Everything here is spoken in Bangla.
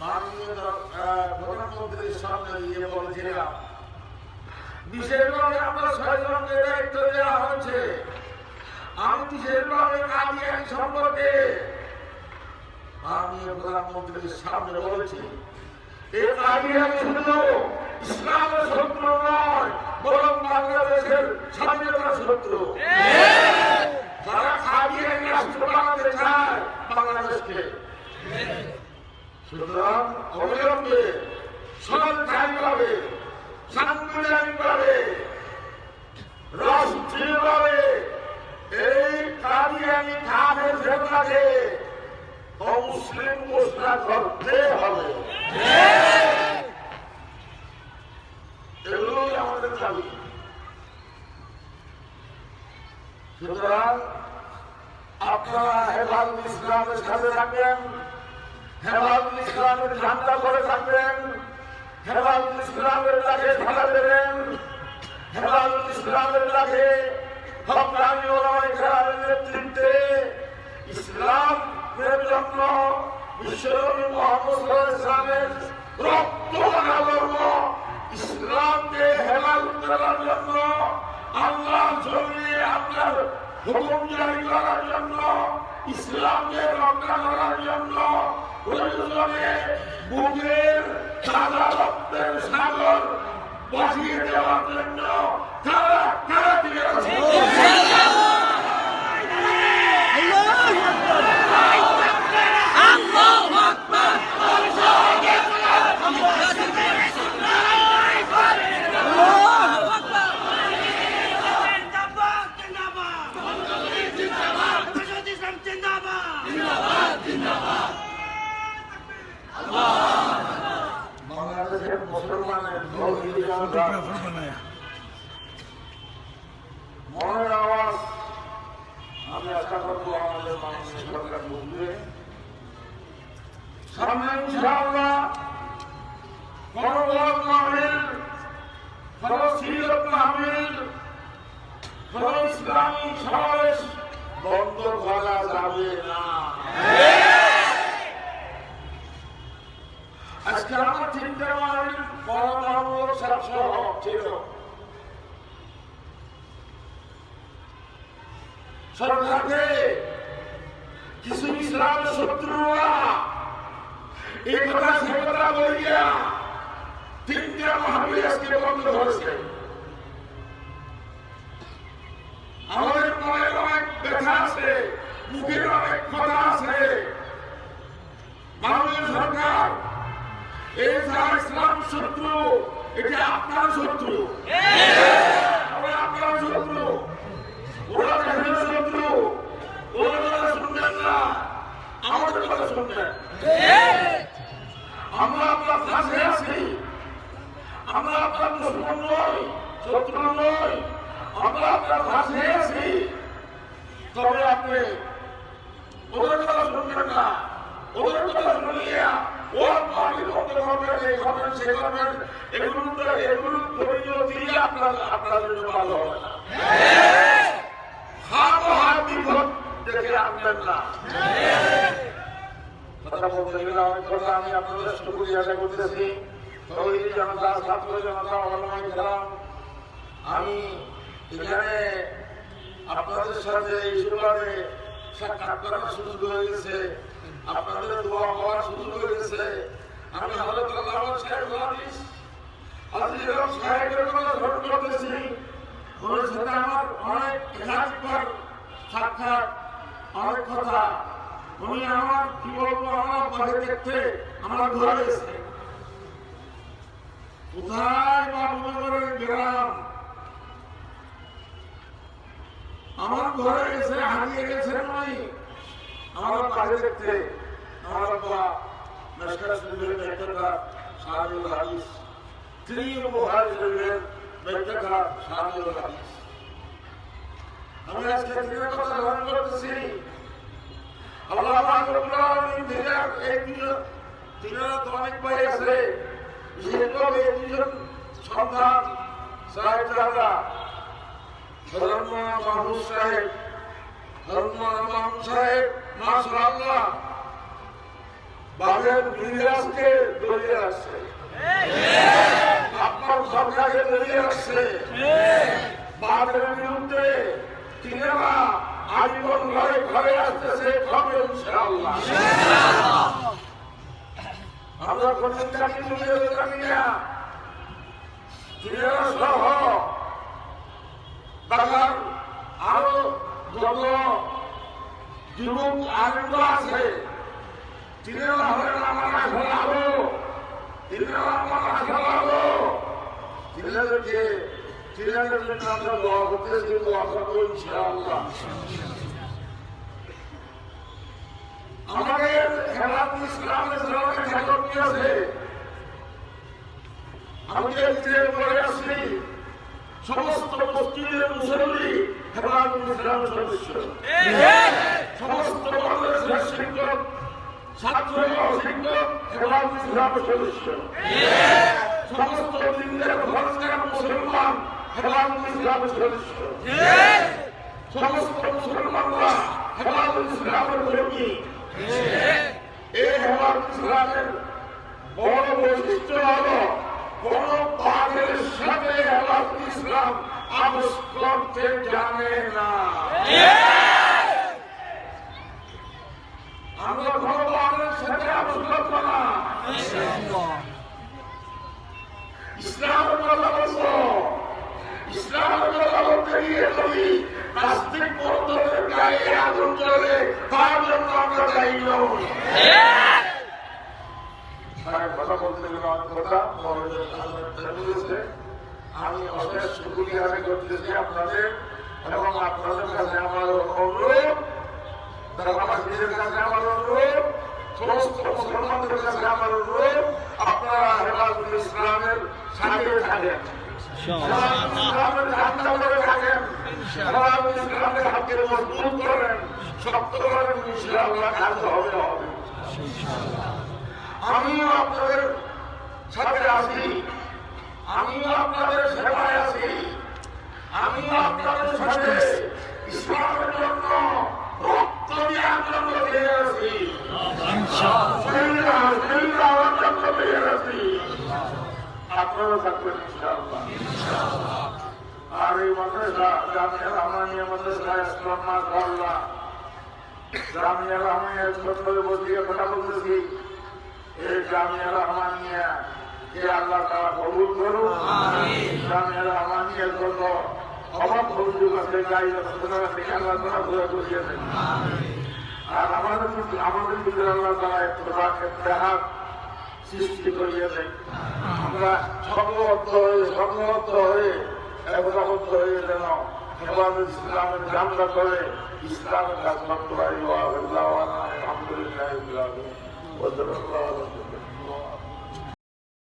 মাননীয় প্রধানমন্ত্রীর সামনে গিয়ে বলেছিলাম বিশেষভাবে আমরা ছয়জনকে দায়িত্ব দেওয়া হয়েছে। আমি বিশেষভাবে কাদিয়ানি সম্পর্কে মাননীয় প্রধানমন্ত্রীর সামনে বলেছি এই কাদিয়ানি শুধু ইসলামের শত্রু নয় বরং বাংলাদেশের স্বাধীনতার শত্রু। যারা কাদিয়ানি রাষ্ট্র বানাতে চায় বাংলাদেশকে। সুতরাং অবিলম্বে সরকারিভাবে সাংবিধানিকভাবে রাষ্ট্রীয়ভাবে এই কাদিয়ানি খানের ফেতনাকে অমুসলিম ঘোষণা করতে হবে। এগুলোই আমাদের দাবি। সুতরাং আপনারা হেফাজত ইসলামের সাথে থাকবেন হেফাজত ইসলামের ঝান্ডা করে থাকবেন। হেফাজত ইসলামের ডাকে সাড়া দেবেন। হেফাজত ইসলামের ডাকে হকানি ওলামাই খেলার নেতৃত্বে ইসলামের জন্য বিশ্বনবী মোহাম্মদ ইসলামের রক্ত ধর্ম ইসলামকে হেফাজত করার জন্য আল্লাহ জমিয়ে আপনার হুকুম জারি করার জন্য, ইসলামকে রক্ষা করার জন্য বুকের সাদা রক্তের সাগর বসিয়ে দেওয়ার জন্য পেপার বানায় মনের আওয়াজ আমি আশা করব আমাদের মাননীয় সরকার বুঝবে সামনে ইনশাআল্লাহ মাহফিল ফলস্তিনত মাহফিল ফল ইসলামী সমাবেশ বন্ধ করা যাবে না আজকে আমার চিন্তা কিছু ইসলামের শত্রুরা এই কথা সে কথা বলিয়া তিনটা মহাবীর আজকে বন্ধ হয়েছে আমাদের মনে অনেক ব্যথা আছে মুখের অনেক কথা আছে মাননীয় সরকার ইসলাম আপনার শত্রু। আমরা আপনার শত্রু। ওরা দেশের শত্রু। ওরা কথা শুনবেন না। আমাদের কথা শুনবেন। আমরা আপনার কাছে আছি। আমরা আপনার দুশ্মন নই, শত্রু নই। আমরা আপনার কাছে আছি। তবে আপনি ওদের কথা শুনবেন না। ওদের কথা শুনলে ওর পার্টির মতো করবেন আপনার আপনার জন্য ভালো হবে না হাত হাত বিপদ দেখে আনবেন না কথা বলতে গেলে অনেক কথা আমি আপনাদের শুক্রিয়া আদায় করতেছি তৈরি জনতা ছাত্র জনতা অলমাই আমি এখানে আপনাদের সাথে এই সুবাদে সাক্ষাৎ করার সুযোগ হয়ে গেছে আপনাদের দোয়া হওয়ার সুযোগ হয়ে গেছে আমি হজরত আল্লাহ সাহেব হাদিস হাদিস সাহেবের কথা স্মরণ করতেছি ওর আমার অনেক একাধিকবার সাক্ষাৎ, অনেক কথা। উনি আমার, কি বলব, আমার ঘরে দেখতে আমার ঘরে এসে কোথায় বাবুনগরের গ্রাম আমার ঘরে এসে হারিয়ে গেছেন নাই আমার কাছে দেখতে আমার আব্বা মেসকার শরীফের ব্যাখ্যাটা সাহায্য হাদিস। তিনি বুহারি শরীফের ব্যাখ্যাটা সাহায্য হাদিস। আমি আজকে দিনের কথা ধারণ করতেছি। আল্লাহ এই দুজন তিনারা তো অনেক ভাই আছে। বিশেষ করে এই সাহেব মাশাআল্লাহ। বাবের বিরাজকে দলিয়ে রাখছে আপনার সরকারকে দলিয়ে রাখছে বাবের বিরুদ্ধে তিনারা আজীবন ঘরে ঘরে আসতেছে হবে ইনশাআল্লাহ। আমরা কোনদিন চাকরি তুলে জানি না। বাংলার আরও যুবক আনন্দ আছে। তিনারা হলেন আমার আশা আলো তিনারা আমার আশা আলো তিনাদেরকে তিনাদের জন্য আমরা দোয়া করতেছি দোয়া করব ইনশাআল্লাহ। আমাদের খেলাপ ইসলামের কি আছে। আমি যে পরে আসছি সমস্ত মসজিদের মুসল্লি খেলাপ ইসলামের সদস্য। সমস্ত বাংলাদেশের শিক্ষক ছাত্র শিক্ষক খেলাপ ইসলামের সদস্য। সমস্ত দিনের ধর্মের মুসলমান খেলাপ ইসলামের সদস্য। সমস্ত মুসলমানরা হেলাল ইসলামের কর্মী। এই হেলাল ইসলামের বড় বৈশিষ্ট্য হল কোন পাগের সাথে হেলাল ইসলাম আপোষ করতে জানে না। আমরা কোন পাগের সাথে আপোষ করব না। ইসলামের কথা বলব। ইসলামের কথা বলতে গিয়ে যদি নাস্তিক বন্ধুদের গায়ে আগুন চলে তার জন্য আমরা দায়ী নই। কথা বলতে গেলে কথা আমি অশেষ করতেছি আপনাদের এবং আপনাদের কাছে আমার অনুরোধ কাছে আমার অনুরোধ, আপনারা ইসলামের সাথে ইসলামের ঝান্ডা ধরে থাকেন। ইসলামের হাতে মজবুত করেন। শক্ত ইনশাআল্লাহ হবে হবে। আমিও আপনাদের সাথে আছি। আমিও আপনাদের সেবায় আছি। আমিও আপনাদের সাথে ইসলামের জন্য রক্ত দিয়ে আমার দিয়ে আছি আপনারা থাকবেন আর এই মাদ্রাসা এই জামিয়া রহমানিয়া কে আল্লাহ তারা কবুল করুন। জামিয়া রহমানিয়ার জন্য অভাব অভিযোগ আছে গাই রচনা থেকে আল্লাহ তারা ঘুরে বসিয়েছেন আর আমাদের আমাদের ভিতরে আল্লাহ তারা একটু দেখার সৃষ্টি করিয়েছেন আমরা সংবদ্ধ হয়ে সংবদ্ধ হয়ে একতাবদ্ধ হয়ে যেন হেফাজত ইসলামের করে ইসলামের কাজ করতে পারি আলহামদুলিল্লাহ ਬਦਲ